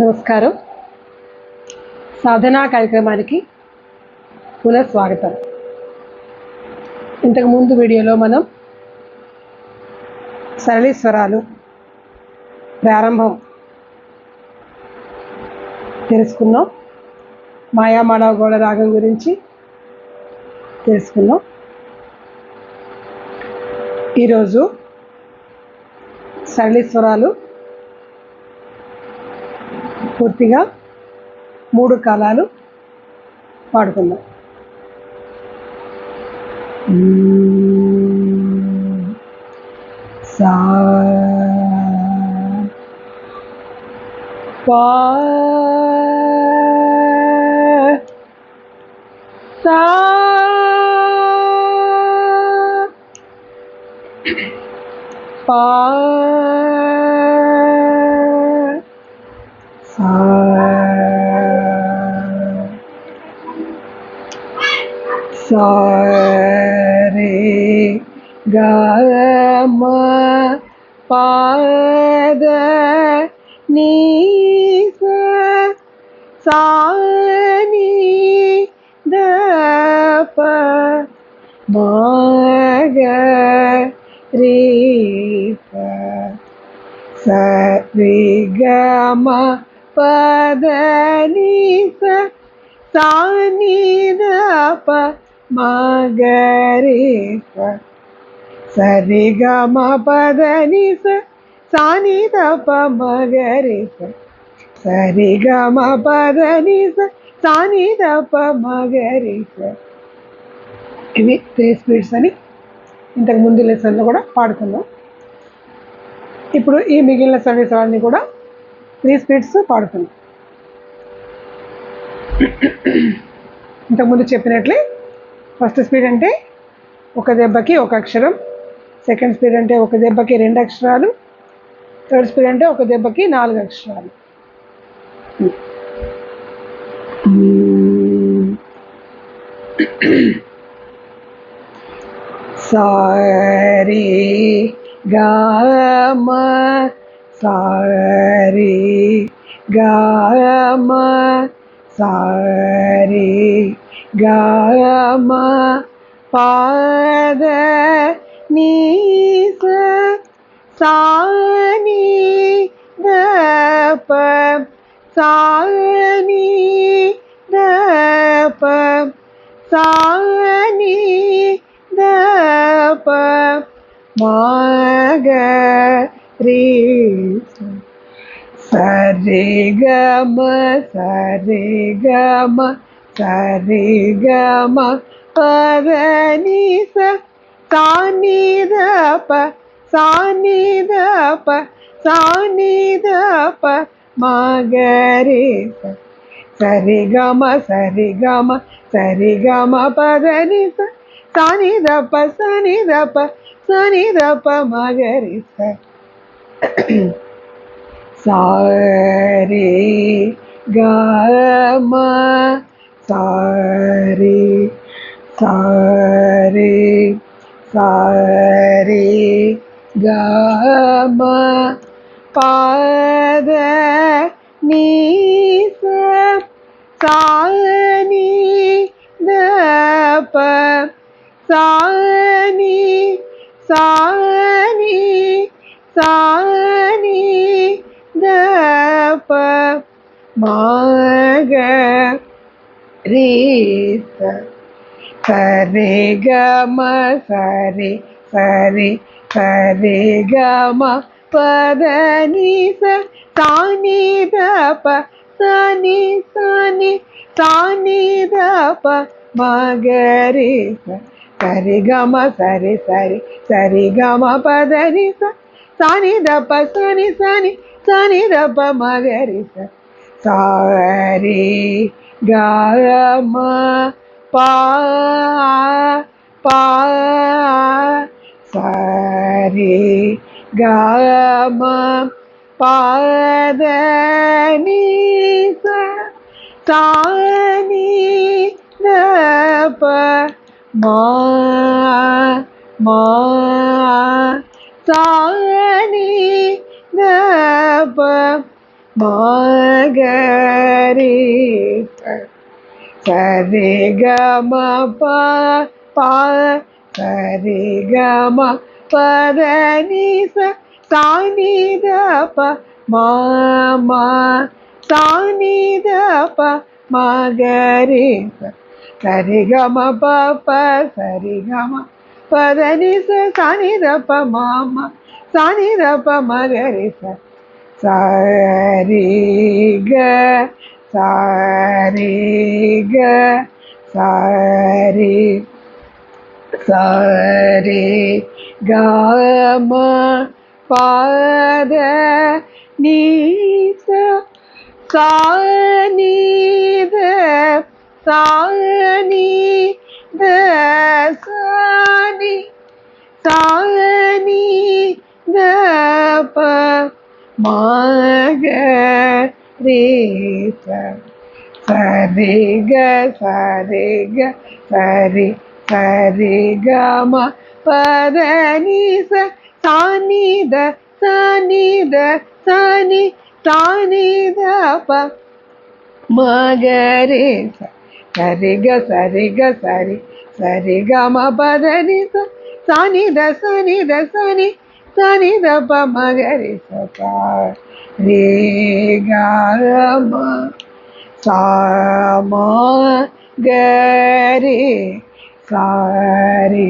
నమస్కారం. సాధనా కార్యక్రమానికి పునః స్వాగతం ఇంతకుముందు వీడియోలో మనం సరళీస్వరాలు ప్రారంభం తెలుసుకున్నాం. మాయామాడవ గోడ రాగం గురించి తెలుసుకున్నాం. ఈరోజు సరళీస్వరాలు పూర్తిగా మూడు కాలాలు పాడుకుందాం. సా పా సా పా சாரே கம பாத நீச சாணி தப மாக ரீப சரிகம பத நீச சாணி தப మగరిస సరిగమ పదనిస సాని తప మగరిస సరిగమ పదనిస సాని తప మగరిస ఇవి త్రీ స్పీడ్స్ అని ఇంతకు ముందు లెసన్లో కూడా పాడుకున్నాం. ఇప్పుడు ఈ మిగిలిన సర్వీసాలన్నీ కూడా త్రీ స్పీడ్స్ పాడుకున్నాం. ఇంతకుముందు చెప్పినట్లే ఫస్ట్ స్పీడ్ అంటే ఒక దెబ్బకి ఒక అక్షరం సెకండ్ స్పీడ్ అంటే ఒక దెబ్బకి రెండు అక్షరాలు థర్డ్ స్పీడ్ అంటే ఒక దెబ్బకి నాలుగు అక్షరాలు. సారీ గామ సారీ గామ సారీ. காயம பாத நீச சாணி தப சாணி தப சாணி தப மாக சரிகம சரிகம. சரிகம பதனிச சானித ப சானித ப சானித ப மகரேச. சரிகம சரிகம சரிகம பதனிச சானித ப சானித ப சானித ப மகரிச. சாரி கமா சாரி சாரி சாரி கம பாத நீச சாணி தப சாணி சாணி சாணி தப மாக ரீ சரி கம சரி சரி சரி கம பதனி சாணி தப சனி சனி சாணி தப மகரி சரி கம சரி சரி சரி கம பதனி சாணி தப சனி சனி சனி தப மகரி சரி ഗമ പാ പാ സരി ഗമ പാദനി താനി പ മാ മാ താനി പ മാഗരീ சரி கம பா ப சரி கம பத சானித ப மாமா சானித ப மகரிச. சரி கம ப ப சரி கம பத சானித ப மாமா சானித ப மகரிச. ச சரி க sari ga sari sari ga ma pa da ni sa sa ni da sa ni da sa ni sa ni da pa ma శ్రీత సరి గ సరి గ సరి సరి గ మ పదని స సాని ద సాని ద సాని సాని ద ప మగరే స సరి గ సరి గ సరి సరి గ మ పదని స సాని ద సాని ద సాని തനി തപ മകരി സേഗമ സമ ഗരി സാരി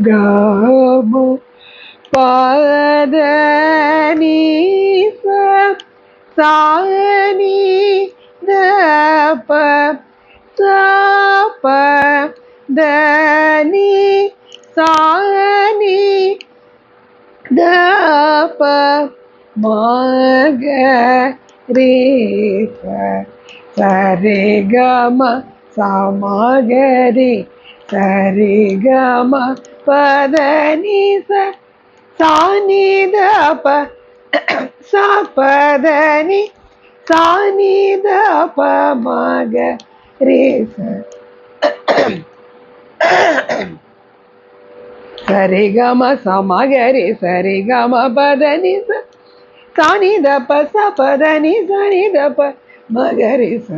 ഗമു പദനി സാനി ദപ സപ ദനി സാ தப மக ரீச சரி கம சமகரி சரி கம பத ச சானித ப சபதனி சானித ப மக ரீச சரி கம சமகரி சரி கம பதனி ச சானித ப சபதனி சானித ப மகரி ச.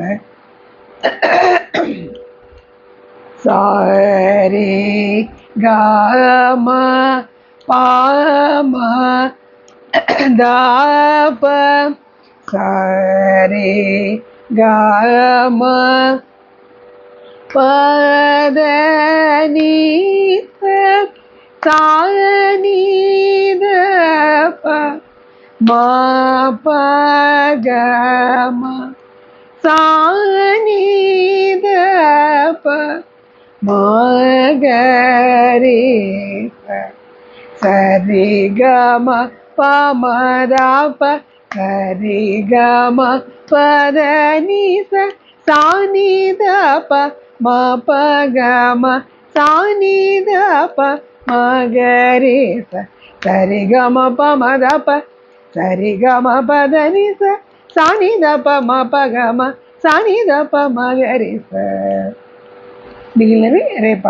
சாரி கம பாம தாப சாரி கம பதனி സാനീത മാപഗമ സാനീത മഗരേ സരി ഗമ പമരാപ സരി ഗമ പരനീസ സാനീത പ മ പഗമ സാനീത പ மகரி ச சரிகம பமதப சரிகம பதனி ச சானித பம பகம சானித பமகரி ச நிறைய రేపు